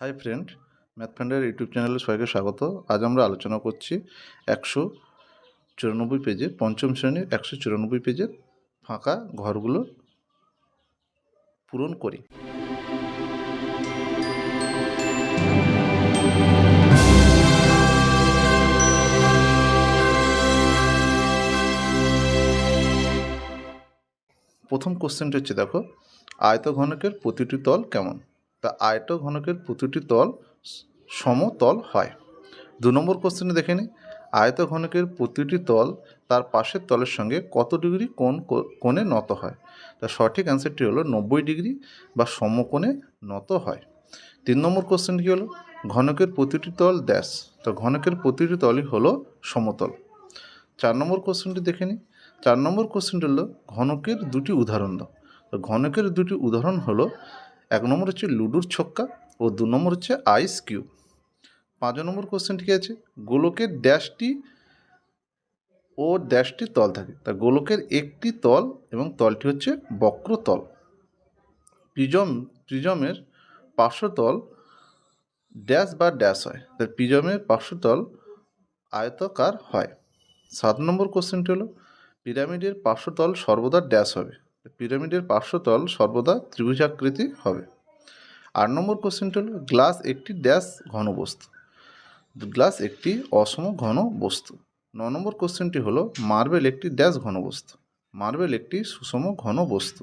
Hi friend math YouTube চ্যানেলে সবাইকে স্বাগত। আজ আমরা আলোচনা করছি একশো চুরানব্বই পেজে পঞ্চম শ্রেণির একশো চুরানব্বই পেজের ফাঁকা ঘরগুলো পূরণ করি। প্রথম কোশ্চেনটা হচ্ছে দেখো, আয়তঘনকের প্রতিটি তল কেমন? তা আয়ত ঘনকের প্রতিটি তল সমতল হয়। দু নম্বর কোশ্চেনে দেখে নিই আয়ত ঘনকের প্রতিটি তল তার পাশের তলের সঙ্গে কত ডিগ্রি কোণ কোণে নত হয়? তা সঠিক অ্যান্সারটি হলো নব্বই ডিগ্রি বা সমকোণে নত হয়। তিন নম্বর কোশ্চেন কী হলো, ঘনকের প্রতিটি তল ড্যাশ তো ঘনকের প্রতিটি তলই হলো সমতল। চার নম্বর কোশ্চেনটি দেখে নিই চার নম্বর কোশ্চেনটি হলো, ঘনকের দুটি উদাহরণ দাও। তো ঘনকের দুটি উদাহরণ হলো এক নম্বর হচ্ছে লুডুর ছক্কা ও দু নম্বর হচ্ছে আইস কিউব পাঁচ নম্বর কোশ্চেন ঠিক আছে, গোলকের ড্যাশটি ও ড্যাশটি তল থাকে, তা গোলকের একটি তল এবং তলটি হচ্ছে বক্রতল প্রিজম প্রিজমের পার্শ্বতল ড্যাশ বা ড্যাশ হয় তার প্রিজমের পার্শ্বতল আয়তকার হয়। সাত নম্বর কোশ্চেনটি হলো পিরামিডের পার্শ্বতল সর্বদা ড্যাশ হবে পিরামিডের পার্শ্বতল সর্বদা ত্রিভুজাকৃতি হবে। আট নম্বর কোশ্চেনটি হলো গ্লাস একটি ড্যাশ ঘন বস্তু। গ্লাস একটি অসম ঘন বস্তু। ন নম্বর কোশ্চেনটি হলো মার্বেল একটি ড্যাশ ঘন বস্তু। মার্বেল একটি সুষম ঘন বস্তু।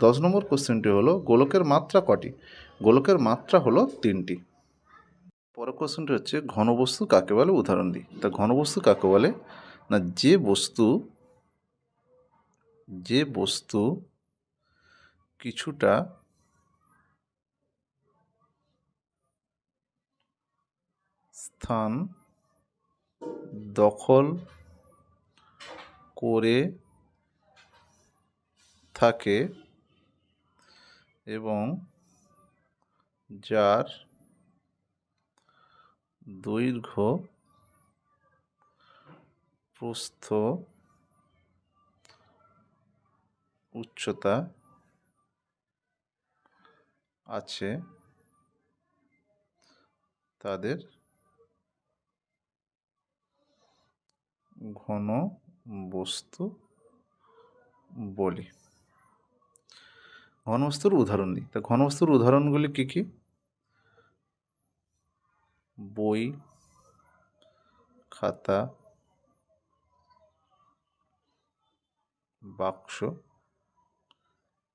দশ নম্বর কোশ্চেনটি হলো, গোলকের মাত্রা কটি? গোলকের মাত্রা হলো তিনটি। পরের কোশ্চেনটি হচ্ছে ঘনবস্তু কাকে বলে? উদাহরণ দিই। তা ঘনবস্তু কাকে বলে? না, যে বস্তু যে বস্তু কিছুটা স্থান দখল করে থাকে এবং যার দৈর্ঘ্য প্রস্থ উচ্চতা আছে তাদের ঘন বস্তু বলি। ঘনবস্তুর উদাহরণ দিই। তা ঘনবস্তুর উদাহরণগুলি কী কী? বই, খাতা, বাক্স